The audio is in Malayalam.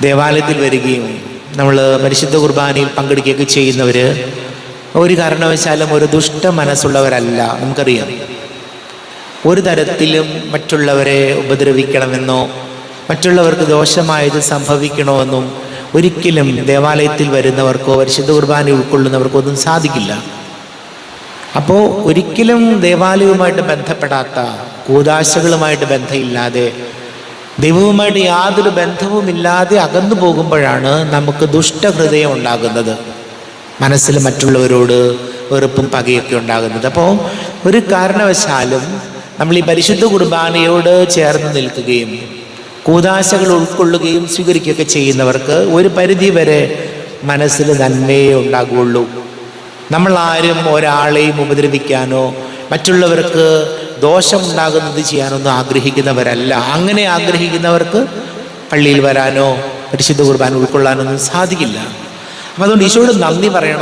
ദേവാലയത്തിൽ വരികയും നമ്മൾ പരിശുദ്ധ കുർബാനയിൽ പങ്കെടുക്കുകയൊക്കെ ചെയ്യുന്നവർ ഒരു കാരണവശാലും ഒരു ദുഷ്ട മനസ്സുള്ളവരല്ല നമുക്കറിയാം. ഒരു തരത്തിലും മറ്റുള്ളവരെ ഉപദ്രവിക്കണമെന്നോ മറ്റുള്ളവർക്ക് ദോഷമായത് സംഭവിക്കണമെന്നും ഒരിക്കലും ദേവാലയത്തിൽ വരുന്നവർക്കോ പരിശുദ്ധ കുർബാന ഉൾക്കൊള്ളുന്നവർക്കോ ഒന്നും സാധിക്കില്ല. അപ്പോൾ ഒരിക്കലും ദേവാലയവുമായിട്ട് ബന്ധപ്പെടാത്ത കൂതാശകളുമായിട്ട് ബന്ധമില്ലാതെ ദൈവവുമായിട്ട് യാതൊരു ബന്ധവുമില്ലാതെ അകന്നു പോകുമ്പോഴാണ് നമുക്ക് ദുഷ്ടഹൃദയം ഉണ്ടാകുന്നത്. മനസ്സിൽ മറ്റുള്ളവരോട് വെറുപ്പും പകയൊക്കെ ഉണ്ടാകുന്നത്. അപ്പോൾ ഒരു കാരണവശാലും നമ്മൾ ഈ പരിശുദ്ധ കുർബാനയോട് ചേർന്ന് നിൽക്കുകയും കൂതാശകൾ ഉൾക്കൊള്ളുകയും സ്വീകരിക്കുകയൊക്കെ ചെയ്യുന്നവർക്ക് ഒരു പരിധി വരെ മനസ്സിൽ നന്മയേ ഉണ്ടാകുകയുള്ളൂ നമ്മൾ ആരും ഒരാളെയും ഉപദ്രവിക്കാനോ മറ്റുള്ളവർക്ക് ദോഷമുണ്ടാകുന്നത് ചെയ്യാനൊന്നും ആഗ്രഹിക്കുന്നവരല്ല. അങ്ങനെ ആഗ്രഹിക്കുന്നവർക്ക് പള്ളിയിൽ വരാനോ പരിശുദ്ധ കുർബാന ഉൾക്കൊള്ളാനൊന്നും സാധിക്കില്ല. അപ്പം അതുകൊണ്ട് ഈശോയോട് നന്ദി പറയണം.